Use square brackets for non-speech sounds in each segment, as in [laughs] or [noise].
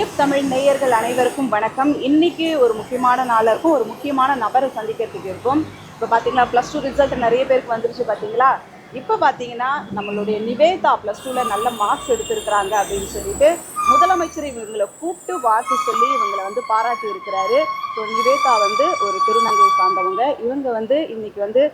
அனைவருக்கும் வணக்கம். இன்னைக்கு ஒரு முக்கியமான நாளாக இருக்கும். ஒரு முக்கியமான நபரை சந்திக்கிறதுக்கு இருக்கும். இப்போ பார்த்தீங்களா ப்ளஸ் டூ ரிசல்ட் நிறைய பேருக்கு வந்துருச்சு பார்த்தீங்களா இப்போ பார்த்தீங்கன்னா நம்மளுடைய நிவேதா ப்ளஸ் டூவில் நல்ல மார்க்ஸ் எடுத்திருக்கிறாங்க அப்படின்னு சொல்லிட்டு முதலமைச்சர் இவங்களை கூப்பிட்டு வாழ்த்து சொல்லி இவங்களை வந்து பாராட்டி இருக்கிறாரு. ஸோ நிவேதா வந்து ஒரு திருநங்கை சார்ந்தவங்க. இவங்க வந்து இன்னைக்கு வந்து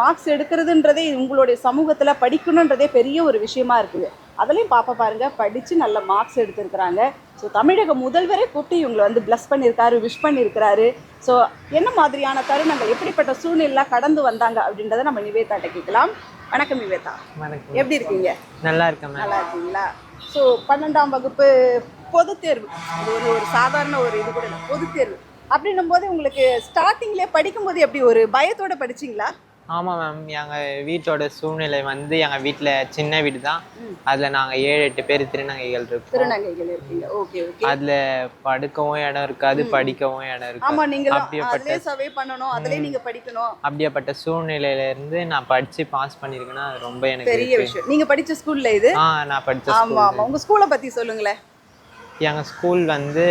மார்க்ஸ் எடுக்கிறதுன்றதே உங்களுடைய சமூகத்தில் படிக்கணுன்றதே பெரிய ஒரு விஷயமா இருக்குது. அதுலேயும் பாப்பா பாருங்க படித்து நல்ல மார்க்ஸ் எடுத்திருக்கிறாங்க. ஸோ தமிழக முதல்வரே கூப்பிட்டு இவங்களை வந்து ப்ளஸ் பண்ணியிருக்காரு விஷ் பண்ணியிருக்கிறாரு. ஸோ என்ன மாதிரியான தருணங்கள் எப்படிப்பட்ட சூழ்நிலை கடந்து வந்தாங்க அப்படின்றத நம்ம நிவேதாட்ட கேட்கலாம். வணக்கம் நிவேதா. வணக்கம். எப்படி இருக்கீங்க? நல்லா இருக்கேன் நல்லா இருக்கீங்களா? ஸோ பன்னெண்டாம் வகுப்பு பொதுத் தேர்வு. அது ஒரு ஒரு சாதாரண ஒரு இது கூட பொதுத் தேர்வு. அப்படின்னும் போது உங்களுக்கு ஸ்டார்டிங்லேயே படிக்கும்போது எப்படி ஒரு பயத்தோட படிச்சீங்களா? ஆமாம் மேம் எங்கள் வீட்டோட சூழ்நிலை வந்து எங்கள் வீட்டில் சின்ன வீடு தான் அதில் நாங்கள் ஏழு எட்டு பேர் திருநங்கைகள் இருக்கோம். திருநங்கைகள் இருக்கீங்க. Okay okay. அதில் படுக்கவும் இடம் இருக்காது படிக்கவும் இடம் ஆமா இருக்காது நீங்களும் அப்படியேப்பட்ட அதுலயே சர்வே பண்ணணும். அதுலயே நீங்க படிக்கணும். அப்படியேப்பட்ட சூழ்நிலையில இருந்து நான் படித்து பாஸ் பண்ணியிருக்கேன்னா அது ரொம்ப எனக்கு பெரிய இருக்கு. விஷயம். நீங்க படிச்ச ஸ்கூல்ல இது? ஆ நான் படித்த ஆமா ஆமா. உங்க ஸ்கூலை பத்தி சொல்லுங்களேன். எங்கள் ஸ்கூல் வந்து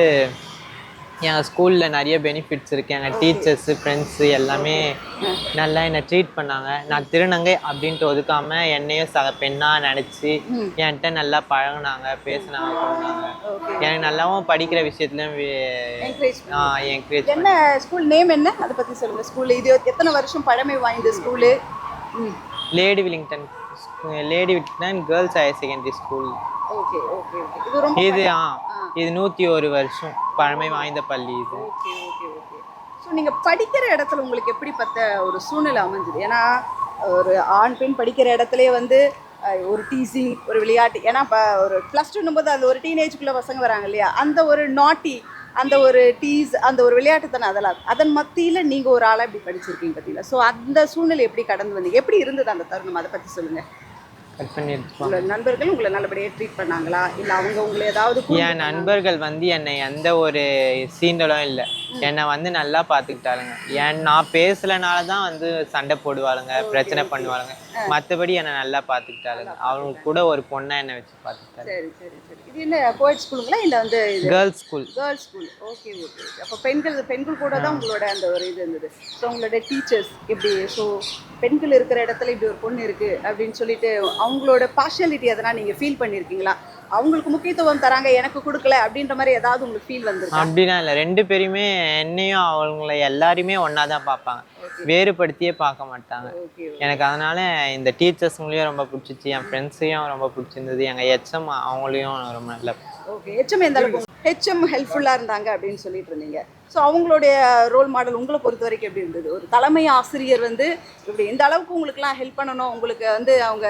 எங்கள் ஸ்கூலில் நிறைய பெனிஃபிட்ஸ் இருக்குது எங்கள் டீச்சர்ஸு ஃப்ரெண்ட்ஸு எல்லாமே நல்லா என்னை ட்ரீட் பண்ணாங்க. நான் திருநங்கை அப்படின்ட்டு ஒதுக்காம என்னையும் சக பெண்ணாக நினச்சி என்கிட்ட நல்லா பழகுனாங்க பேசினாங்க எனக்கு நல்லாவும் படிக்கிற விஷயத்துலையும் என்கரேஜ் என்ன ஸ்கூல் நேம் என்ன? அதை பத்தி சொல்லுங்க ஸ்கூல் இது எத்தனை வருஷம் பழமை வாய்ந்த school lady Willington lady Willington girls higher secondary school okay okay okay இது ஆ இது நூற்றி ஒரு வருஷம் பழமை வாய்ந்த பள்ளி இது. ஓகே ஓகே ஓகே ஸோ நீங்க படிக்கிற இடத்துல உங்களுக்கு எப்படி பத்த ஒரு சூழ்நிலை அமைஞ்சுது? ஏன்னா ஒரு ஆண் பெண் படிக்கிற இடத்துலயே வந்து ஒரு டீசிங் ஒரு விளையாட்டு. ஏன்னா இப்போ ஒரு ப்ளஸ் டூன்னும் போது அந்த ஒரு டீனேஜுக்குள்ளே பசங்க வராங்க இல்லையா? அந்த ஒரு நாட்டி அந்த ஒரு டீஸ் அந்த ஒரு விளையாட்டுத்தனம் அதெல்லாம்? அதன் மத்தியில் நீங்கள் ஒரு ஆளாக இப்படி படிச்சிருக்கீங்க பார்த்தீங்களா? ஸோ அந்த சூழ்நிலை எப்படி கடந்து வந்தீங்க? எப்படி இருந்தது அந்த தருணம்? அதை பற்றி சொல்லுங்கள் கட் உங்களோட நண்பர்கள் உங்களை நல்லபடியாக ட்ரீட் பண்ணாங்களா? இல்லை அவங்க உங்களை ஏதாவது என் நண்பர்கள் வந்து என்னை எந்த ஒரு சீண்டலும் இல்லை. என்னை வந்து நல்லா பார்த்துக்கிட்டாளுங்க ஏன் நான் பேசலனால தான் வந்து சண்டை போடுவாளுங்க பிரச்சனை பண்ணுவாளுங்க. மற்றபடி என்னை நல்லா பார்த்துக்கிட்டாளுங்க அவங்க கூட ஒரு பொண்ணை என்னை வச்சு பார்த்துக்கிட்டாங்க சரி சரி சரி. இது என்ன கோயட் ஸ்கூலுங்களா இல்லை வந்து girls school girls school okay okay அப்போ பெண்கள் பெண்கள் கூட தான் உங்களோட அந்த ஒரு இது இருந்தது. ஸோ உங்களோட டீச்சர்ஸ் இப்படி ஸோ பெண்கள் இருக்கிற இடத்துல இப்படி ஒரு பொண்ணு இருக்கு அப்படின்னு சொல்லிட்டு அவங்களோட பார்ஷியாலிட்டி எதனா நீங்கள் ஃபீல் பண்ணியிருக்கீங்களா அவங்களுக்கு முக்கியத்துவம் தராங்க எனக்கு கொடுக்கல அப்படின்ற மாதிரி ஏதாவது உங்களுக்கு ஃபீல் வந்திருக்கா? அப்படிலாம் இல்லை. ரெண்டு பேருமே என்னையும் அவங்கள எல்லாரையுமே ஒன்றா தான் பார்ப்பாங்க. வேறுபடுத்தியே பார்க்க மாட்டாங்க. எனக்கு அதனால இந்த டீச்சர்ஸுங்களையும் ரொம்ப பிடிச்சிச்சு. என் ஃப்ரெண்ட்ஸையும் ரொம்ப பிடிச்சிருந்தது. எங்கள் எச்எம் அவங்களையும் ரொம்ப நல்லா ஓகே ஹெச்எம் எந்த அளவுக்கு? ஹெச்எம் ஹெல்ப்ஃபுல்லாக இருந்தாங்க அப்படின்னு சொல்லிட்டு இருந்தீங்க. ஸோ அவங்களுடைய ரோல் மாடல் உங்களை பொறுத்த வரைக்கும் எப்படி இருந்தது? ஒரு தலைமை ஆசிரியர் வந்து இப்படி இந்த அளவுக்கு உங்களுக்குலாம் ஹெல்ப் பண்ணணும் உங்களுக்கு வந்து அவங்க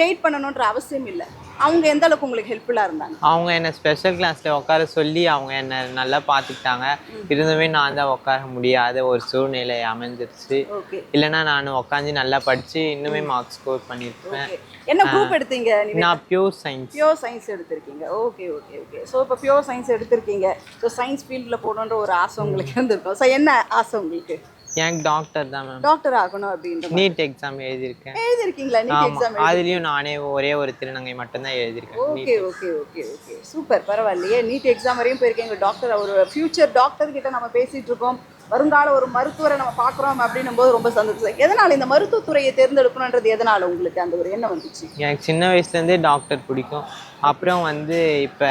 கைட் பண்ணணுன்ற அவசியம் இல்லை. அவங்க எந்த அளவுக்கு உங்களுக்கு ஹெல்ப்ஃபுல்லாக இருந்தாங்க? அவங்க என்னை ஸ்பெஷல் கிளாஸில் உட்கார சொல்லி அவங்க என்னை நல்லா பார்த்துக்கிட்டாங்க. இருந்துமே நான் தான் உட்கார முடியாத ஒரு சூழ்நிலை அமைஞ்சிருச்சு. ஓகே இல்லைன்னா நான் உட்காந்து நல்லா படித்து இன்னுமே மார்க் ஸ்கோர் பண்ணியிருப்பேன். என்ன குரூப் எடுத்தீங்க நான் பியூர் சயின்ஸ் பியோர் சயின்ஸ் எடுத்திருக்கீங்க. ஓகே ஓகே ஓகே ஸோ இப்போ பியோர் சயின்ஸ் எடுத்திருக்கீங்க. ஸோ சயின்ஸ் ஃபீல்டில் போகணுன்ற ஒரு ஆசை உங்களுக்கு இருந்திருக்கும் ஸோ என்ன ஆசை உங்களுக்கு? எனக்கு டாக்டர் தான் மேம் டாக்டர் ஆகணும் அப்படின்ற. நீட் எக்ஸாம் எழுதியிருக்கேன். எழுதிருக்கீங்களா நீட் ஆமாம் எக்ஸாம் அதுலேயும் நானே ஒரே ஒரு திருநங்கை மட்டும்தான் எழுதியிருக்கேன். Okay okay okay okay super பரவாயில்லையே. நீட் எக்ஸாம் வரையும் போயிருக்கீங்க டாக்டர் ஒரு ஃபியூச்சர் டாக்டர் கிட்ட நம்ம பேசிட்டு இருக்கோம். வருங்கால ஒரு மருத்துவரை நம்ம பார்க்குறோம் அப்படின்னும் போது ரொம்ப சந்தோஷம். எதனால இந்த மருத்துவத்துறையை தேர்ந்தெடுக்கணுன்றது எதனால உங்களுக்கு அந்த ஒரு எண்ணம் வந்துச்சு? எனக்கு சின்ன வயசுலேருந்தே டாக்டர் பிடிக்கும். அப்புறம் வந்து இப்போ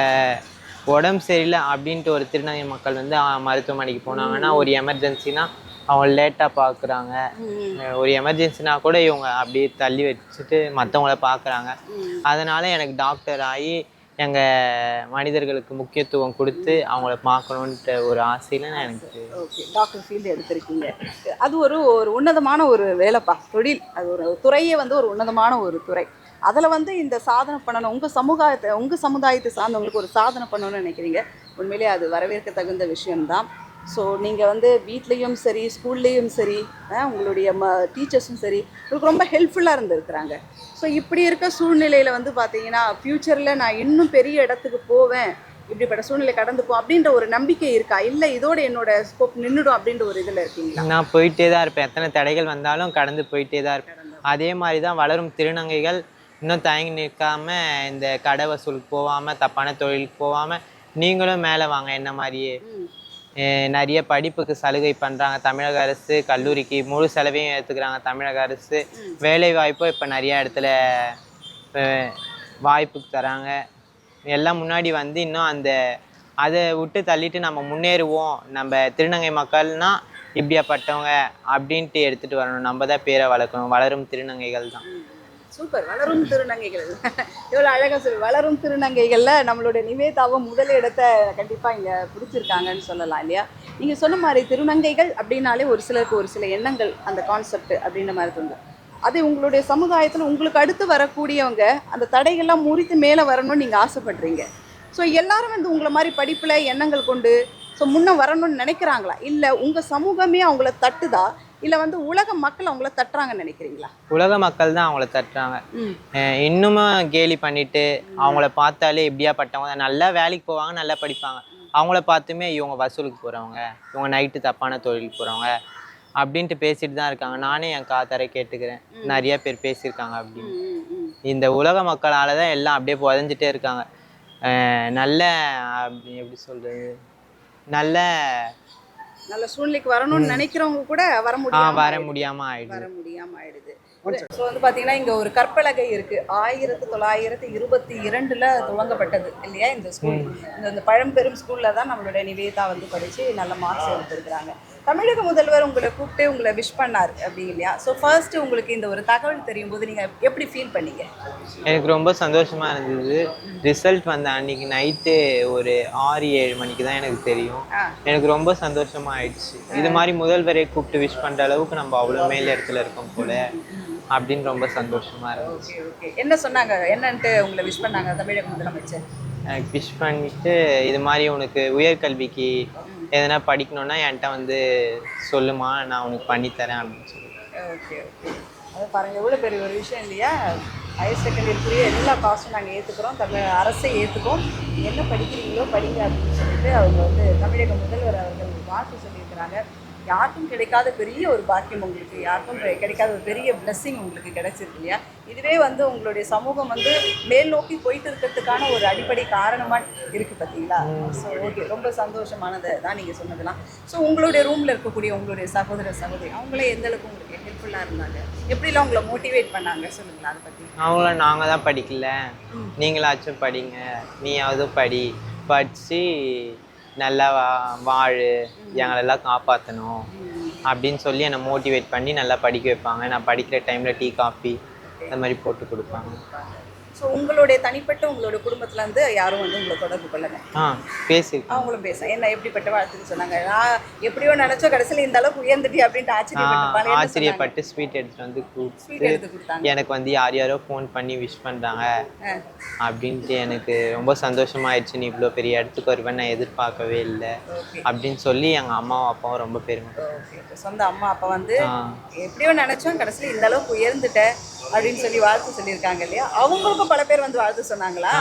உடம்பு சரியில்லை அப்படின்ட்டு ஒரு திருநங்கை மக்கள் வந்து மருத்துவமனைக்கு போனாங்கன்னா ஒரு எமர்ஜென்சினா அவங்க லேட்டாக பார்க்குறாங்க ஒரு எமர்ஜென்சினா கூட இவங்க அப்படியே தள்ளி வச்சுட்டு மற்றவங்கள பார்க்குறாங்க அதனால எனக்கு டாக்டர் ஆகி எங்கள் மனிதர்களுக்கு முக்கியத்துவம் கொடுத்து அவங்கள பார்க்கணுன்ற ஒரு ஆசையில் நான் எனக்கு ஓகே டாக்டர் ஃபீல்டு எடுத்திருக்கீங்க. அது ஒரு ஒரு உன்னதமான ஒரு வேலைப்பா தொழில். அது ஒரு துறையே வந்து ஒரு உன்னதமான ஒரு துறை. அதில் வந்து இந்த சாதனை பண்ணணும். உங்கள் சமுதாயத்தை உங்கள் சமுதாயத்தை சார்ந்தவங்களுக்கு ஒரு சாதனை பண்ணணும்னு நினைக்கிறீங்க. உண்மையிலேயே அது வரவேற்க தகுந்த விஷயம்தான். ஸோ நீங்கள் வந்து வீட்லேயும் சரி ஸ்கூல்லேயும் சரி உங்களுடைய ம டீச்சர்ஸும் சரி உங்களுக்கு ரொம்ப ஹெல்ப்ஃபுல்லாக இருந்திருக்கிறாங்க. ஸோ இப்படி இருக்க சூழ்நிலையில் வந்து பார்த்தீங்கன்னா ஃப்யூச்சரில் நான் இன்னும் பெரிய இடத்துக்கு போவேன் இப்படிப்பட்ட சூழ்நிலை கடந்து போ அப்படின்ற ஒரு நம்பிக்கை இருக்கா? இல்லை இதோட என்னோட ஸ்கோப் நின்றுடும் அப்படின்ற ஒரு இதில் இருக்கீங்களா? நான் போயிட்டே தான் இருப்பேன். எத்தனை தடைகள் வந்தாலும் கடந்து போயிட்டே தான் இருப்பேன். அதே மாதிரி தான் வளரும் திருநங்கைகள் இன்னும் தயங்கி நிற்காம இந்த கடை வசூலுக்கு போகாமல் தப்பான தொழிலுக்கு போகாமல் நீங்களும் மேலே வாங்க என்ன மாதிரியே. நிறைய படிப்புக்கு சலுகை பண்ணுறாங்க தமிழக அரசு கல்லூரிக்கு முழு செலவையும் ஏற்றுக்கிறாங்க தமிழக அரசு. வேலை வாய்ப்பும் இப்போ நிறைய இடத்துல வாய்ப்புக்கு தராங்க. எல்லாம் முன்னாடி வந்து இன்னும் அந்த அதை விட்டு தள்ளிட்டு நம்ம முன்னேறுவோம். நம்ம திருநங்கை மக்கள்னால் இப்படியாப்பட்டவங்க அப்படின்ட்டு எடுத்துகிட்டு வரணும். நம்ம தான் பேரை வளர்க்கணும். வளரும் திருநங்கைகள் தான். சூப்பர். வளரும் திருநங்கைகள். எவ்வளோ அழகாக சொல்லி வளரும் திருநங்கைகளில் நம்மளுடைய நிவேதாவும் முதல் இடத்தை கண்டிப்பாக இங்கே பிடிச்சிருக்காங்கன்னு சொல்லலாம் இல்லையா? நீங்கள் சொன்ன மாதிரி திருநங்கைகள் அப்படின்னாலே ஒரு சிலருக்கு ஒரு சில எண்ணங்கள் அந்த கான்செப்ட் அப்படின்ற மாதிரி தோணும் அது உங்களுடைய சமுதாயத்தில் உங்களுக்கு அடுத்து வரக்கூடியவங்க அந்த தடைகள்லாம் முறித்து மேலே வரணும்னு நீங்கள் ஆசைப்படுறீங்க. ஸோ எல்லாரும் வந்து உங்களை மாதிரி படிப்பில் எண்ணங்கள் கொண்டு ஸோ முன்னே வரணும்னு நினைக்கிறாங்களா? இல்லை உங்கள் சமூகமே அவங்கள தட்டுதா? இல்லை வந்து உலக மக்கள் அவங்கள தட்டுறாங்கன்னு நினைக்கிறீங்களா? உலக மக்கள் தான் அவங்கள தட்டுறாங்க. இன்னுமும் கேலி பண்ணிட்டு அவங்கள பார்த்தாலே இப்படியாப்பட்டவங்க நல்லா வேலைக்கு போவாங்க நல்லா படிப்பாங்க. அவங்கள பார்த்துமே இவங்க வசூலுக்கு போகிறவங்க இவங்க நைட்டு தப்பான தொழிலுக்கு போகிறவங்க அப்படின்ட்டு பேசிட்டு தான் இருக்காங்க. நானே என் காத்தாரை கேட்டுக்கிறேன். நிறைய பேர் பேசியிருக்காங்க அப்படின்னு. இந்த உலக மக்களால தான் எல்லாம் அப்படியே புதஞ்சிட்டே இருக்காங்க. நல்ல அப்படி எப்படி சொல்றது? நல்ல நல்ல சூழ்நிலைக்கு வரணும்னு நினைக்கிறவங்க கூட வர முடியாம வர. முடியாம ஆயிடுது. வர முடியாம ஆயிடுது. ஸோ வந்து பாத்தீங்கன்னா இங்க ஒரு கற்பலகை இருக்கு. ஆயிரத்தி தொள்ளாயிரத்தி இருபத்தி இரண்டுல துவங்கப்பட்டது இல்லையா இந்த ஸ்கூல் இந்த இந்த பழம்பெரும் ஸ்கூல்ல தான் நம்மளுடைய நிவேதா வந்து படிச்சு நல்ல மார்க்ஸ் எடுத்திருக்கிறாங்க. தமிழக முதல்வர் உங்களை கூப்பிட்டு உங்களை விஷ் பண்ணார் அப்படி இல்லையா? ஸோ ஃபர்ஸ்ட் உங்களுக்கு இந்த ஒரு தகவல் தெரியும் போது நீங்க எப்படி ஃபீல் பண்ணீங்க? எனக்கு ரொம்ப சந்தோஷமா இருந்தது. ரிசல்ட் வந்த அன்னைக்கு நைட்டு ஒரு ஆறு ஏழு மணிக்கு தான் எனக்கு தெரியும். எனக்கு ரொம்ப சந்தோஷமா ஆயிடுச்சு. இது மாதிரி முதல்வரை கூப்பிட்டு விஷ் பண்ற அளவுக்கு நம்ம அவ்வளோ மேல் இடத்துல இருக்கோம் போல அப்படின்னு ரொம்ப சந்தோஷமா இருந்துச்சு. Okay okay. என்ன சொன்னாங்க? என்னன்ட்டு உங்களை விஷ் பண்ணாங்க தமிழக முதலமைச்சர்? எனக்கு விஷ் பண்ணிட்டு இது மாதிரி உனக்கு உயர்கல்விக்கு எதனா படிக்கணும்னா என்கிட்ட வந்து சொல்லுமா நான் உனக்கு பண்ணித்தரேன் அப்படின்னு சொல்லி. Okay okay. அது பாருங்க எவ்வளோ பெரிய ஒரு விஷயம் இல்லையா? ஹையர் செகண்டரிக்குரிய எல்லா காசும் நாங்கள் ஏற்றுக்கிறோம் தமிழ் அரசை ஏற்றுக்கோம் என்ன படிக்கிறீங்களோ படிங்க அப்படின்னு சொல்லிட்டு அவங்க வந்து தமிழக முதல்வர் அவர்கள் வாழ்த்து சொல்லியிருக்கிறாங்க. யாருக்கும் கிடைக்காத பெரிய ஒரு பாக்கியம் உங்களுக்கு யாருக்கும் கிடைக்காத ஒரு பெரிய blessing உங்களுக்கு கிடைச்சிருக்கு இல்லையா? இதுவே வந்து உங்களுடைய சமூகம் வந்து மேல் நோக்கி போயிட்டு இருக்கிறதுக்கான ஒரு அடிப்படை காரணமா இருக்கு பார்த்தீங்களா ஸோ ஓகே ரொம்ப சந்தோஷமானது தான் நீங்கள் சொன்னதெல்லாம். ஸோ உங்களுடைய ரூமில் இருக்கக்கூடிய உங்களுடைய சகோதர சகோதரி அவங்களே எந்த அளவுக்கு உங்களுக்கு ஹெல்ப்ஃபுல்லாக இருந்தாங்க? எப்படிலாம் உங்களை மோட்டிவேட் பண்ணாங்க? சொல்லுங்களா அதை பற்றி அவங்கள நாங்கள் தான் படிக்கல. நீங்களாச்சும் படிங்க. நீயாவது படி. படித்து நல்லா வா வாழு எங்களெல்லாம் காப்பாற்றணும் அப்படின்னு சொல்லி என்னை மோட்டிவேட் பண்ணி நல்லா படிக்க வைப்பாங்க. நான் படிக்கிற டைமில் டீ காஃபி அந்த மாதிரி போட்டு கொடுப்பாங்க. ஸோ உங்களுடைய தனிப்பட்ட உங்களுடைய குடும்பத்துல இருந்து யாரும் வந்து உங்களை தொடர்பு கொள்ளல. ஆ பேசியிருக்கேன் அவங்களும் பேச என்ன எப்படிப்பட்ட வாழ்த்துன்னு சொன்னாங்க. நான் எப்படியோ நினைச்சோ கடைசியில் இந்த அளவுக்கு உயர்ந்துட்டி அப்படின்ட்டு சொன்னாங்க? ஆச்சரியப்பட்டு ஸ்வீட் எடுத்துட்டு வந்து ஸ்வீட் எடுத்து கொடுத்தாங்க. எனக்கு வந்து யார் யாரோ ஃபோன் பண்ணி விஷ் பண்ணுறாங்க. அப்படின்ட்டு எனக்கு ரொம்ப சந்தோஷமாயிடுச்சு நீ இவ்வளோ பெரிய இடத்துக்கு வருவேன் நான் எதிர்பார்க்கவே இல்லை. அப்படின்னு சொல்லி எங்கள் அம்மாவும் அப்பாவும் ரொம்ப பெருமை. சொந்த அம்மா அப்பா வந்து எப்படியோ நினைச்சோம் கடைசியில் இந்த அளவுக்கு உயர்ந்துட்ட அப்படின்னு சொல்லி வாழ்த்து சொல்லியிருக்காங்க இல்லையா? அவங்களுக்கும் பல பேர் வந்து வாழ்த்து சொன்னாங்களா.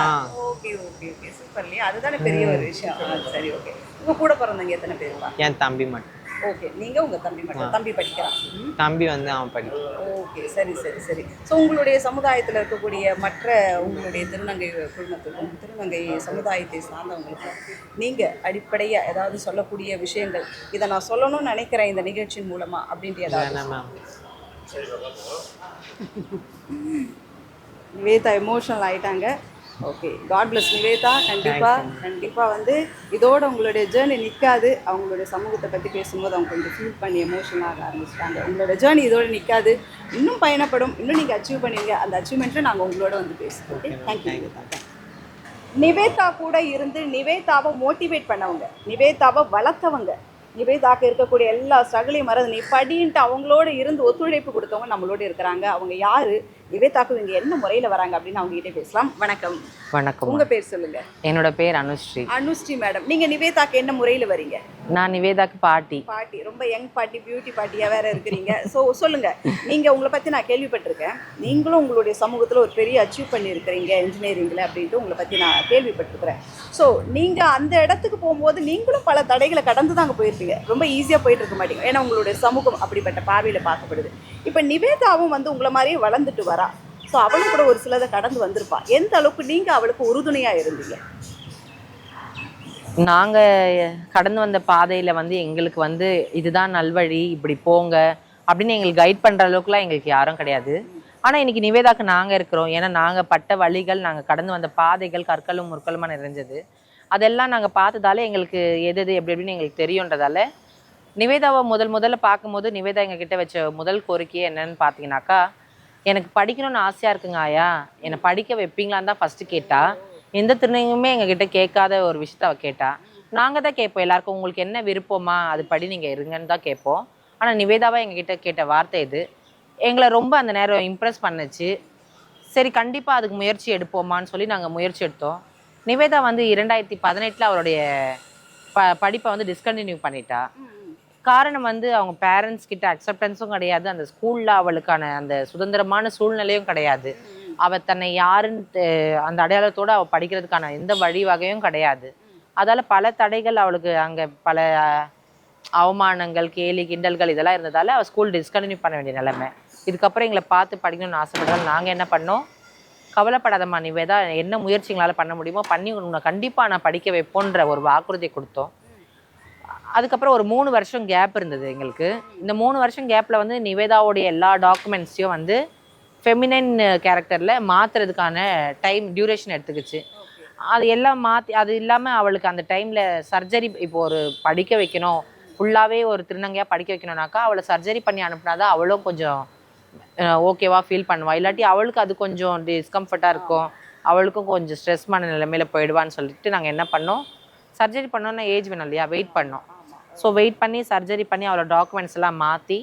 Okay okay okay. சூப்பர் இல்லையா? அதுதானே பெரிய ஒரு விஷயம். சரி ஓகே. உங்க கூட பிறந்தவங்க எத்தனை பேருப்பா என் தம்பி மட்டும். ஓகே. நீங்க உங்க தம்பி மட்டும். தம்பி படிக்கிறான். தம்பி வந்து அவன் படிக்கிறான். ஓகே சரி சரி சரி. ஸோ உங்களுடைய சமுதாயத்தில் இருக்கக்கூடிய மற்ற உங்களுடைய திருநங்கை குழுமத்துக்கும் திருநங்கை சமுதாயத்தை சார்ந்தவங்களுக்கும் நீங்கள் அடிப்படையாக ஏதாவது சொல்லக்கூடிய விஷயங்கள் இதை நான் சொல்லணும்னு நினைக்கிறேன் இந்த நிகழ்ச்சியின் மூலமாக அப்படின்ட்டு ஏதாவது நிவேதா எமோஷனல் ஆயிட்டாங்க. Okay god bless Nivetha. கண்டிப்பாக கண்டிப்பாக வந்து இதோட உங்களுடைய ஜேர்னி நிற்காது அவங்களுடைய சமூகத்தை பற்றி பேசும்போது அவங்க கொஞ்சம் ஃபீல் பண்ணி எமோஷனல் ஆக ஆரம்பிச்சிட்டாங்க. உங்களோட ஜேர்னி இதோட நிற்காது இன்னும் பயணப்படும். இன்னும் நீங்கள் அச்சீவ் பண்ணுவீங்க. அந்த அச்சீவ்மெண்ட்டில் நாங்கள் உங்களோட வந்து பேசுவோம். ஓகே தேங்க்யூ நிவேதா நிவேதா கூட இருந்து நிவேதாவை மோட்டிவேட் பண்ணவங்க. நிவேதாவை வளர்த்தவங்க. நிவேதாக்கு இருக்கக்கூடிய எல்லா ஸ்ட்ரகிளையும் மறந்து நீ படின்ட்டு அவங்களோட இருந்து ஒத்துழைப்பு கொடுத்தவங்க நம்மளோட இருக்கிறாங்க. அவங்க யாரு? நிவேதாக்கு இங்க என்ன முறையில வராங்க அப்படின்னு அவங்க கிட்டே பேசலாம். வணக்கம். வணக்கம். உங்க பேர் சொல்லுங்க. என்னோட பேர் அனுஸ்ரீ. அனுஸ்ரீ மேடம். நீங்க நிவேதாக்கு என்ன முறையில வரீங்க? நான் நிவேதாக்கு பாட்டி. பாட்டி. ரொம்ப யங் பாட்டி பியூட்டி பாட்டியா வேற இருக்கிறீங்க. ஸோ சொல்லுங்க. நீங்க உங்களை பத்தி நான் கேள்விப்பட்டிருக்கேன். நீங்களும் உங்களுடைய சமூகத்துல ஒரு பெரிய அச்சீவ் பண்ணியிருக்கிறீங்க இன்ஜினியரிங்ல அப்படின்ட்டு உங்களை பத்தி நான் கேள்விப்பட்டிருக்கிறேன். ஸோ நீங்க அந்த இடத்துக்கு போகும்போது நீங்களும் பல தடைகளை கடந்து தாங்க போயிருப்பீங்க. ரொம்ப ஈஸியா போயிட்டு இருக்க மாட்டீங்க. ஏன்னா உங்களுடைய சமூகம் அப்படிப்பட்ட பார்வையில பார்க்கப்படுது. இப்போ நிவேதாவும் வந்து உங்களை மாதிரியே வளர்ந்துட்டு வரா ஸோ அவளும் கூட ஒரு சிலதை கடந்து வந்திருப்பா. எந்த அளவுக்கு நீங்க அவளுக்கு உறுதுணையா இருந்தீங்க? நாங்கள் கடந்து வந்த பாதையில் வந்து எங்களுக்கு வந்து இதுதான் நல்வழி இப்படி போங்க அப்படின்னு எங்களுக்கு கைட் பண்ணுற அளவுக்குலாம் எங்களுக்கு யாரும் கிடையாது. ஆனால் இன்னைக்கு நிவேதாக்கு நாங்கள் இருக்கிறோம். ஏன்னா நாங்கள் பட்ட வழிகள் நாங்கள் கடந்து வந்த பாதைகள் கற்களும் முற்களுமா நிறைஞ்சது. அதெல்லாம் நாங்கள் பார்த்ததால எங்களுக்கு எது எது எப்படி எப்படின்னு எங்களுக்கு தெரியுன்றதால நிவேதாவை முதல் முதல்ல பார்க்கும்போது நிவேதா எங்ககிட்ட வச்ச முதல் கோரிக்கை என்னன்னு பார்த்தீங்கன்னாக்கா எனக்கு படிக்கணும்னு ஆசையாக இருக்குங்க ஆயா. என்னை படிக்க வைப்பீங்களான்னு தான் ஃபஸ்ட்டு கேட்டா. எந்த திருநங்கையுமே எங்ககிட்ட கேட்காத ஒரு விஷயத்த அவள் கேட்டா. நாங்கள் தான் கேட்போம். எல்லாருக்கும் உங்களுக்கு என்ன விருப்பமா? அது படி நீங்கள் இருங்கன்னு தான் கேட்போம். ஆனால் நிவேதாவாக எங்ககிட்ட கேட்ட வார்த்தை இது. எங்களை ரொம்ப அந்த நேரம் இம்ப்ரெஸ் பண்ணுச்சு. சரி கண்டிப்பாக அதுக்கு முயற்சி எடுப்போமான்னு சொல்லி நாங்கள் முயற்சி எடுத்தோம். நிவேதா வந்து இரண்டாயிரத்தி பதினெட்டில் அவருடைய ப படிப்பை வந்து டிஸ்கண்டினியூ பண்ணிட்டா. காரணம் வந்து அவங்க பேரண்ட்ஸ் கிட்ட அக்செப்டன்ஸும் கிடையாது. அந்த ஸ்கூல்ல அவளுக்கான அந்த சுதந்திரமான சூழ்நிலையும் கிடையாது. அவ தன்னை யாருன்னு அந்த அடையாளத்தோட அவ படிக்கிறதுக்கான எந்த வழிவகையும் கிடையாது. அதால பல தடைகள் அவளுக்கு அங்க பல அவமானங்கள் கேலி கிண்டல்கள் இதெல்லாம் இருந்ததால அவ ஸ்கூல் டிஸ்கண்டினியூ பண்ண வேண்டிய நிலைமை. இதுக்கப்புறம் எங்களை பார்த்து படிக்கணும்னு ஆசைப்படுறாங்க நாங்க என்ன பண்ணோம்? கவலைப்படாதம்மா நீ நிவேதா என்ன முயற்சிகளால் பண்ண முடியுமோ பண்ணி உன்னை கண்டிப்பாக நான் படிக்க வைப்போன்ற ஒரு வாக்குறுதியை கொடுத்தோம். அதுக்கப்புறம் ஒரு மூணு வருஷம் கேப் இருந்தது எங்களுக்கு. இந்த மூணு வருஷம் கேப்பில் வந்து நிவேதாவுடைய எல்லா டாக்குமெண்ட்ஸையும் வந்து ஃபெமினன் கேரக்டரில் மாற்றுறதுக்கான டைம் டியூரேஷன் எடுத்துக்கிச்சு. அது எல்லாம் மாற்றி அது இல்லாமல் அவளுக்கு அந்த டைமில் சர்ஜரி இப்போ ஒரு படிக்க வைக்கணும். ஃபுல்லாகவே ஒரு திருநங்கையாக படிக்க வைக்கணும்னாக்கா அவளை சர்ஜரி பண்ணி அனுப்புனாதான் அவளும் கொஞ்சம் ஓகேவா ஃபீல் பண்ணுவாள் இல்லாட்டி அவளுக்கு அது கொஞ்சம் டிஸ்கம்ஃபர்ட்டாக இருக்கும். அவளுக்கும் கொஞ்சம் ஸ்ட்ரெஸ்மான நிலைமையில் போயிடுவான்னு சொல்லிட்டு நாங்கள் என்ன பண்ணோம்? சர்ஜரி பண்ணோன்னா ஏஜ் வேணும் இல்லையா? வெயிட் பண்ணோம். ஸோ வெயிட் பண்ணி சர்ஜரி பண்ணி அவளோட டாக்குமெண்ட்ஸ் எல்லாம் மாற்றி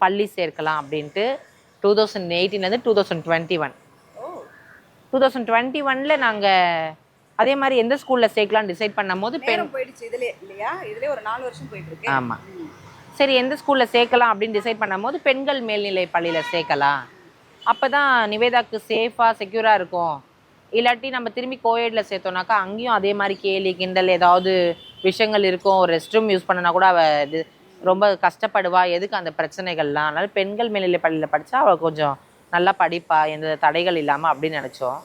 பள்ளி சேர்க்கலாம் அப்படின்ட்டு two thousand எயிட்டீன்லேருந்து two thousand twenty one two thousand twenty ஒனில் நாங்கள் அதே மாதிரி எந்த ஸ்கூலில் சேர்க்கலாம் டிசைட் பண்ணும்போது பெண் நேரம் போயிடுச்சு இதுலயே இல்லையா? இதுலயே ஒரு நாலு வருஷம் போயிட்டு இருக்கு ஆமாம் சரி எந்த ஸ்கூலில் சேர்க்கலாம் அப்படின்னு டிசைட் பண்ணும்போது பெண்கள் மேல்நிலை பள்ளியில் சேர்க்கலாம். அப்போ தான் நிவேதாக்கு சேஃபாக செக்யூராக இருக்கும். இல்லாட்டி நம்ம திரும்பி கோயடில் சேர்த்தோம்னாக்கா அங்கேயும் அதே மாதிரி கேலி கிண்டல் ஏதாவது விஷயங்கள் இருக்கும். ரெஸ்ட் ரூம் யூஸ் பண்ணனா கூட அவள் இது ரொம்ப கஷ்டப்படுவா. எதுக்கு அந்த பிரச்சனைகள்லாம்? அதனால பெண்கள் மேல்நிலை பள்ளியில் படித்தா அவள் கொஞ்சம் நல்லா படிப்பா. எந்த தடைகள் இல்லாமல் அப்படின்னு நினச்சோம்.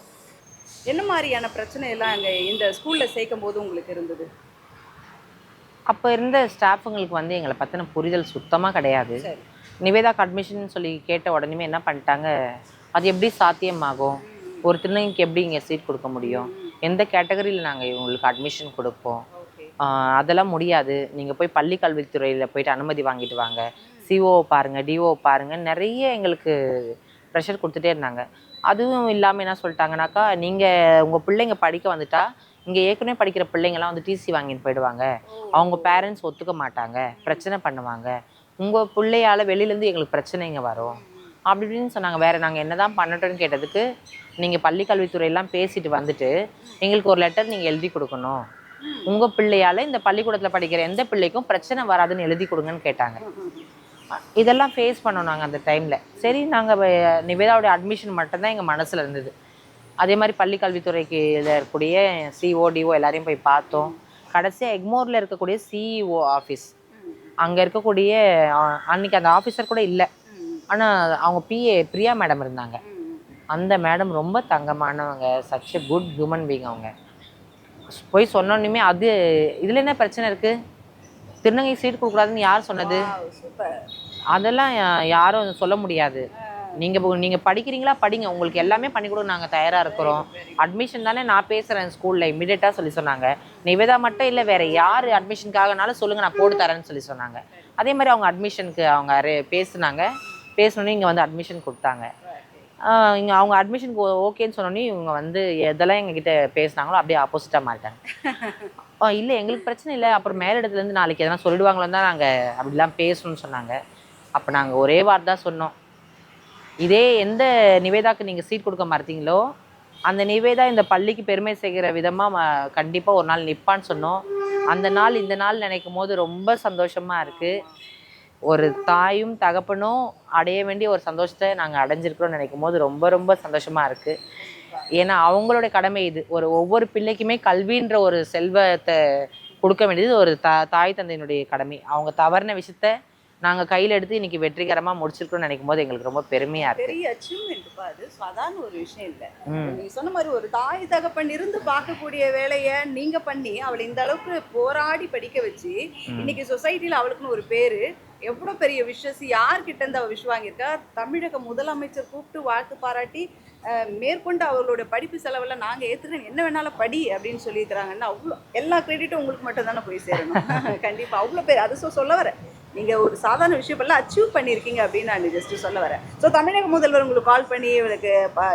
என்ன மாதிரியான பிரச்சனை எல்லாம் அங்க இந்த ஸ்கூல்ல சேர்க்கும் போது உங்களுக்கு இருந்தது? அப்போ இருந்த ஸ்டாஃபுங்களுக்கு வந்து எங்களை பற்றின புரிதல் சுத்தமாக கிடையாது. நிவேதாக்கு அட்மிஷன் சொல்லி கேட்ட உடனே என்ன பண்ணிட்டாங்க? அது எப்படி சாத்தியமாகும்? ஒரு திருநங்கைக்கு எப்படி இங்கே சீட் கொடுக்க முடியும்? எந்த கேட்டகரியில் நாங்கள் இவங்களுக்கு அட்மிஷன் கொடுப்போம்? அதெல்லாம் முடியாது. நீங்கள் போய் பள்ளி கல்வித்துறையில் போயிட்டு அனுமதி வாங்கிட்டு வாங்க. சிஓ பாருங்க டிஓ பாருங்க. நிறைய எங்களுக்கு ப்ரெஷர் கொடுத்துட்டே இருந்தாங்க. அதுவும் இல்லாமல் என்ன சொல்லிட்டாங்கனாக்கா நீங்கள் உங்கள் பிள்ளைங்க படிக்க வந்துட்டா இங்கே ஏற்கனவே படிக்கிற பிள்ளைங்கலாம் வந்து டிசி வாங்கிட்டு போயிடுவாங்க. அவங்க பேரண்ட்ஸ் ஒத்துக்க மாட்டாங்க. பிரச்சனை பண்ணுவாங்க. உங்கள் பிள்ளையால வெளியிலேருந்து எங்களுக்கு பிரச்சனைங்க வரும். அப்படி இப்படின்னு சொன்னாங்க. வேறு நாங்கள் என்னதான் பண்ணட்டோன்னு கேட்டதுக்கு நீங்கள் பள்ளி கல்வித்துறையெல்லாம் பேசிட்டு வந்துட்டு எங்களுக்கு ஒரு லெட்டர் நீங்கள் எழுதி கொடுக்கணும். உங்கள் பிள்ளையால் இந்த பள்ளிக்கூடத்தில் படிக்கிற எந்த பிள்ளைக்கும் பிரச்சனை வராதுன்னு எழுதி கொடுங்கன்னு கேட்டாங்க. இதெல்லாம் ஃபேஸ் பண்ணோம் நாங்கள் அந்த டைமில் சரி நாங்கள் நிவேதாவுடைய அட்மிஷன் மட்டும்தான் எங்கள் மனசில் இருந்தது. அதே மாதிரி பள்ளி கல்வித்துறைக்கு இதில் இருக்கக்கூடிய சிஓ டிஓ எல்லாரையும் போய் பார்த்தோம். கடைசியாக எக்மோரில் இருக்கக்கூடிய சிஇஓ ஆஃபீஸ் அங்கே இருக்கக்கூடிய அன்னைக்கு அந்த ஆஃபீஸர் கூட இல்லை. ஆனால் அவங்க பிஏ பிரியா மேடம் இருந்தாங்க. அந்த மேடம் ரொம்ப தங்கமானவங்க. Such a good human being அவங்க. போய் சொன்னோன்னுமே அது இதில் என்ன பிரச்சனை இருக்குது திருநங்கை சீட் கொடுக்கூடாதுன்னு யார் சொன்னது? அதெல்லாம் யாரும் சொல்ல முடியாது. நீங்கள் நீங்கள் படிக்கிறீங்களா? படிங்க. உங்களுக்கு எல்லாமே பண்ணி கொடுக்க நாங்கள் தயாராக இருக்கிறோம். அட்மிஷன் தானே நான் பேசுகிறேன் ஸ்கூலில் இமிடியேட்டாக சொல்லி சொன்னாங்க. நிவேதா மட்டும் இல்லை வேற யார் அட்மிஷனுக்காகனாலும் சொல்லுங்கள் நான் போட்டு தரேன்னு சொல்லி சொன்னாங்க. அதே மாதிரி அவங்க அட்மிஷனுக்கு அவங்க பேசுனாங்க. பேசினோன்னே இங்கே வந்து அட்மிஷன் கொடுத்தாங்க. இங்கே அவங்க அட்மிஷனுக்கு ஓகேன்னு சொன்னோன்னே இவங்க வந்து எதெல்லாம் எங்ககிட்ட பேசுனாங்களோ அப்படியே ஆப்போசிட்டாக மாறிட்டாங்க. ஆ இல்லை எங்களுக்கு பிரச்சனை இல்லை. அப்புறம் மேலிடத்துலேருந்து நாளைக்கு எதனா சொல்லிடுவாங்களோ தான் நாங்கள் அப்படிலாம் பேசணும்னு சொன்னாங்க. அப்போ நாங்கள் ஒரே வார்த்தை தான் சொன்னோம். இதே எந்த நிவேதாக்கு நீங்கள் சீட் கொடுக்க மாட்டீங்களோ அந்த நிவேதா இந்த பள்ளிக்கு பெருமை செய்கிற விதமாக கண்டிப்பாக ஒரு நாள் நிற்பான்னு சொன்னோம். அந்த நாள் இந்த நாள் நினைக்கும் போது ரொம்ப சந்தோஷமாக இருக்குது ஒரு தாயும் தகப்பனும் அடைய வேண்டிய ஒரு சந்தோஷத்தை நாங்கள் அடைஞ்சிருக்கிறோம்னு நினைக்கும் போது ரொம்ப ரொம்ப சந்தோஷமாக இருக்குது ஏன்னா அவங்களோட கடமை இது. ஒரு ஒவ்வொரு பிள்ளைக்குமே கல்வின்ற ஒரு செல்வத்தை கொடுக்க வேண்டியது ஒரு தா தாய் தந்தையினுடைய கடமை. அவங்க தவறின விஷயத்த நாங்க கையில எடுத்து இன்னைக்கு வெற்றிகரமா முடிச்சிருக்கோம்னு நினைக்கும் போது எங்களுக்கு ரொம்ப பெருமையா இருக்கு. பெரிய அச்சீவ்மெண்ட்ப்பா அது. சாதாரண ஒரு விஷயம் இல்ல. நீங்க சொன்ன மாதிரி ஒரு தாய் தகப்பன் இருந்து பார்க்கக்கூடிய வேலையை நீங்க பண்ணி அவளை இந்த அளவுக்கு போராடி படிக்க வச்சு இன்னைக்கு சொசைட்டில அவளுக்குன்னு ஒரு பேரு எவ்வளவு பெரிய விஷஸ் யார்கிட்ட இருந்து அவள் விஷ் வாங்கியிருக்கா? தமிழக முதலமைச்சர் கூப்பிட்டு வாழ்த்து பாராட்டி மேற்கொண்டு அவர்களோட படிப்பு செலவெல்லாம் நாங்க ஏத்துக்கிறோம். என்ன வேணாலும் படி அப்படின்னு சொல்லியிருக்கிறாங்கன்னா அவ்வளோ எல்லா கிரெடிட்டும் உங்களுக்கு மட்டும் தானே போய் சேரணும். [laughs] கண்டிப்பா அவ்வளோ பேர் அது சொல்ல வரேன் நீங்க ஒரு சாதாரண விஷயம் எல்லாம் அச்சீவ் பண்ணியிருக்கீங்க அப்படின்னு நான் ஜஸ்ட் சொல்ல வரேன். ஸோ தமிழக முதல்வர் உங்களுக்கு கால் பண்ணி இவளுக்கு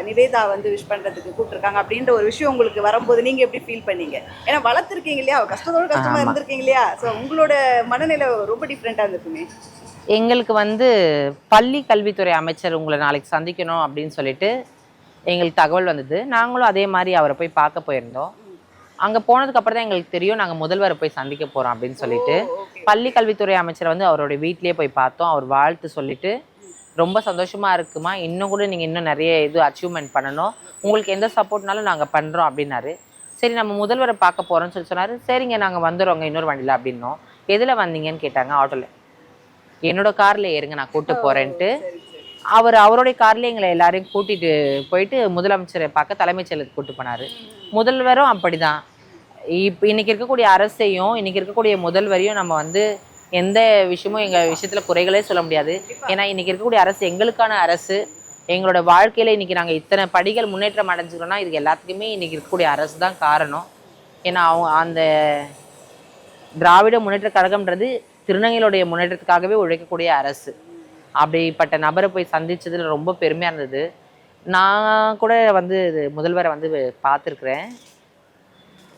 நிவேதா வந்து விஷ் பண்றதுக்கு கூப்பிட்டுருக்காங்க அப்படின்ற ஒரு விஷயம் உங்களுக்கு வரும்போது நீங்க எப்படி ஃபீல் பண்ணீங்க? ஏன்னா வளர்த்துருக்கீங்க இல்லையா? அவ கஷ்டத்தோட கஷ்டமா. இருந்திருக்கீங்க இல்லையா? ஸோ உங்களோட மனநிலை ரொம்ப டிஃப்ரெண்டா இருந்திருக்குமே. எங்களுக்கு வந்து பள்ளி கல்வித்துறை அமைச்சர் உங்களை நாளைக்கு சந்திக்கணும் அப்படின்னு சொல்லிட்டு எங்களுக்கு தகவல் வந்தது. நாங்களும் அதே மாதிரி அவரை போய் பார்க்க போயிருந்தோம். அங்க போனதுக்கு அப்புறம் தான் எங்களுக்கு தெரியும் நாங்க முதல்வரை போய் சந்திக்க போறோம் அப்படின்னு சொல்லிட்டு. பள்ளி கல்வித்துறை அமைச்சர் வந்து அவருடைய வீட்லயே போய் பார்த்தோம். அவர் வாழ்த்து சொல்லிட்டு ரொம்ப சந்தோஷமா இருக்குமா? இன்னும் கூட நீங்க இன்னும் நிறைய இது அச்சீவ்மெண்ட் பண்ணணும். உங்களுக்கு எந்த சப்போர்ட்னாலும் நாங்க பண்றோம் அப்படின்னாரு. சரி நம்ம முதல்வரை பார்க்க போறோம்னு சொல்லி சொன்னாரு. சரிங்க நாங்க வந்துடுறோங்க இன்னொரு வண்டியில அப்படின்னோம். எதுல வந்தீங்கன்னு கேட்டாங்க ஆட்டோல. என்னோட கார்ல ஏறுங்க நான் சரி சரி. அவர் அவருடைய கார்லேயே எங்களை எல்லாரையும் கூட்டிகிட்டு போயிட்டு முதலமைச்சரை பார்க்க தலைமைச் செயலுக்கு கூட்டு போனார். முதல்வரும் அப்படிதான். இப்போ இன்னைக்கு இருக்கக்கூடிய அரசையும் இன்னைக்கு இருக்கக்கூடிய முதல்வரையும் நம்ம வந்து எந்த விஷயமும் எங்கள் விஷயத்தில் குறைகளே சொல்ல முடியாது. ஏன்னா இன்னைக்கு இருக்கக்கூடிய அரசு எங்களுக்கான அரசு. எங்களோட வாழ்க்கையில் இன்னைக்கு நாங்கள் இத்தனை படிகள் முன்னேற்றம் அடைஞ்சிக்கிறோன்னா இதுக்கு எல்லாத்துக்குமே இன்னைக்கு இருக்கக்கூடிய அரசு தான் காரணம். ஏன்னா அவங்க அந்த திராவிட முன்னேற்ற கழகம்ன்றது திருநங்கைகளுடைய முன்னேற்றத்துக்காகவே உழைக்கக்கூடிய அரசு. அப்படிப்பட்ட நபரை போய் சந்தித்ததில் ரொம்ப பெருமையாக இருந்தது. நான் கூட வந்து இது முதல்வரை வந்து பார்த்துருக்குறேன்.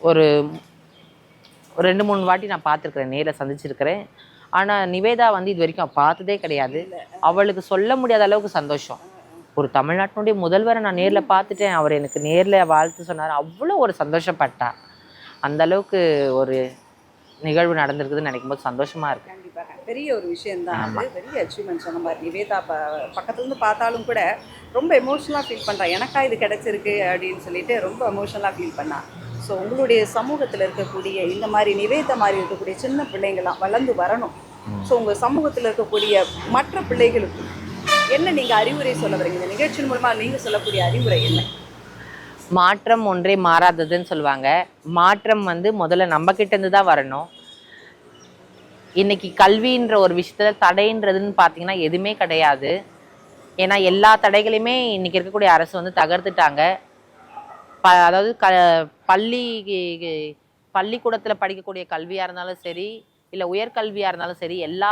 ஒரு ஒரு ரெண்டு மூணு வாட்டி நான் பார்த்துருக்குறேன் நேரில் சந்திச்சிருக்கிறேன். ஆனால் நிவேதா வந்து இது வரைக்கும் பார்த்ததே கிடையாது. அவளுக்கு சொல்ல முடியாத அளவுக்கு சந்தோஷம். ஒரு தமிழ்நாட்டினுடைய முதல்வரை நான் நேரில் பார்த்துட்டேன். அவர் எனக்கு நேரில் வாழ்த்து சொன்னார். அவ்வளோ ஒரு சந்தோஷப்பட்டா. அந்த அளவுக்கு ஒரு நிகழ்வு நடந்திருக்குதுன்னு நினைக்கும் போது சந்தோஷமாக இருக்குது கண்டிப்பாக பெரிய ஒரு விஷயம் தான் அது பெரிய அச்சீவ்மெண்ட் சொன்ன மாதிரி. நிவேதா ப பக்கத்துல இருந்து பார்த்தாலும் கூட ரொம்ப எமோஷனலாக ஃபீல் பண்றா. எனக்கா இது கிடைச்சிருக்கு? அப்படின்னு சொல்லிட்டு ரொம்ப எமோஷனலாக ஃபீல் பண்ணா. ஸோ உங்களுடைய சமூகத்தில் இருக்கக்கூடிய இந்த மாதிரி நிவேதா மாதிரி இருக்கக்கூடிய சின்ன பிள்ளைங்களாம் வளர்ந்து வரணும். ஸோ உங்கள் சமூகத்தில் இருக்கக்கூடிய மற்ற பிள்ளைகளுக்கு என்ன நீங்கள் அறிவுரை சொல்ல வரீங்க இந்த நிகழ்ச்சியின் மூலமா நீங்கள் சொல்லக்கூடிய அறிவுரை என்ன? மாற்றம் ஒன்றே மாறாததுன்னு சொல்லுவாங்க. மாற்றம் வந்து முதல்ல நம்ம கிட்ட இருந்து தான் வரணும். இன்னைக்கு கல்வின்ற ஒரு விஷயத்துல தடைன்றதுன்னு பார்த்தீங்கன்னா எதுவுமே கிடையாது. ஏன்னா எல்லா தடைகளையுமே இன்னைக்கு இருக்கக்கூடிய அரசு வந்து தகர்த்துட்டாங்க. ப அதாவது க பள்ளி பள்ளிக்கூடத்தில் படிக்கக்கூடிய கல்வியாக இருந்தாலும் சரி இல்லை உயர்கல்வியாக இருந்தாலும் சரி எல்லா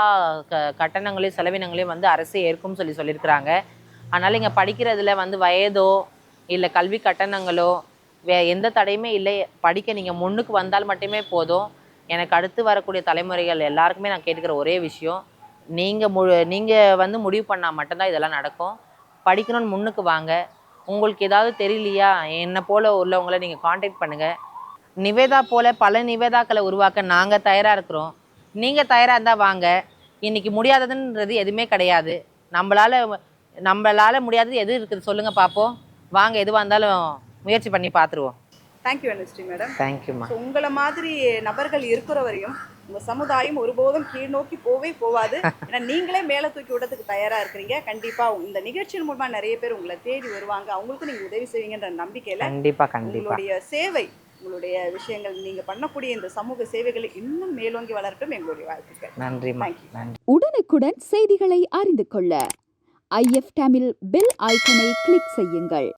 க கட்டணங்களையும் செலவினங்களையும் வந்து அரசே ஏற்கும் சொல்லி சொல்லியிருக்கிறாங்க. அதனால் இங்கே படிக்கிறதுல வந்து வயதோ இல்லை கல்வி கட்டணங்களோ வே எந்த தடையுமே இல்லை. படிக்க நீங்கள் முன்னுக்கு வந்தால் மட்டுமே போதும். எனக்கு அடுத்து வரக்கூடிய தலைமுறைகள் எல்லாருக்குமே நான் கேட்டுக்கிற ஒரே விஷயம் நீங்கள் மு நீங்கள் வந்து முடிவு பண்ணால் மட்டும்தான் இதெல்லாம் நடக்கும். படிக்கணும்னு முன்னுக்கு வாங்க. உங்களுக்கு ஏதாவது தெரியலையா? என்னை போல் உள்ளவங்கள நீங்கள் காண்டாக்ட் பண்ணுங்கள் நிவேதா போல் பல நிவேதாக்களை உருவாக்க நாங்கள் தயாராக இருக்கிறோம். நீங்கள் தயாராக இருந்தால் வாங்க. இன்னைக்கு முடியாததுன்றது எதுவுமே கிடையாது. நம்மளால் நம்மளால் முடியாதது எது இருக்குது சொல்லுங்கள் பார்ப்போம் வாங்க எதுவாக இருந்தாலும் முயற்சி பண்ணி பார்த்துருவோம் தேங்க்யூ அனுஸ்ரீ மேடம் தேங்க்யூம்மா ஸோ உங்களை மாதிரி நபர்கள் இருக்கிற வரையும் உங்க சமுதாயம் ஒருபோதும் கீழ் நோக்கி போவே போவாது. [laughs] ஏன்னா நீங்களே மேலே தூக்கி விடறதுக்கு தயாரா இருக்கிறீங்க. கண்டிப்பா இந்த நிகழ்ச்சியின் மூலமா நிறைய பேர் உங்களை தேடி வருவாங்க. அவங்களுக்கும் நீங்க உதவி செய்வீங்கன்ற நம்பிக்கையில கண்டிப்பாக கண்டிப்பாக உங்களுடைய சேவை உங்களுடைய விஷயங்கள் நீங்க பண்ணக்கூடிய இந்த சமூக சேவைகளை இன்னும் மேலோங்கி வளரட்டும் எங்களுடைய வாழ்த்துக்கள். you. நன்றி. உடனுக்குடன் செய்திகளை அறிந்து கொள்ள ஐஎஃப் தமிழ் பெல் ஐக்கனை கிளிக் செய்யுங்கள்.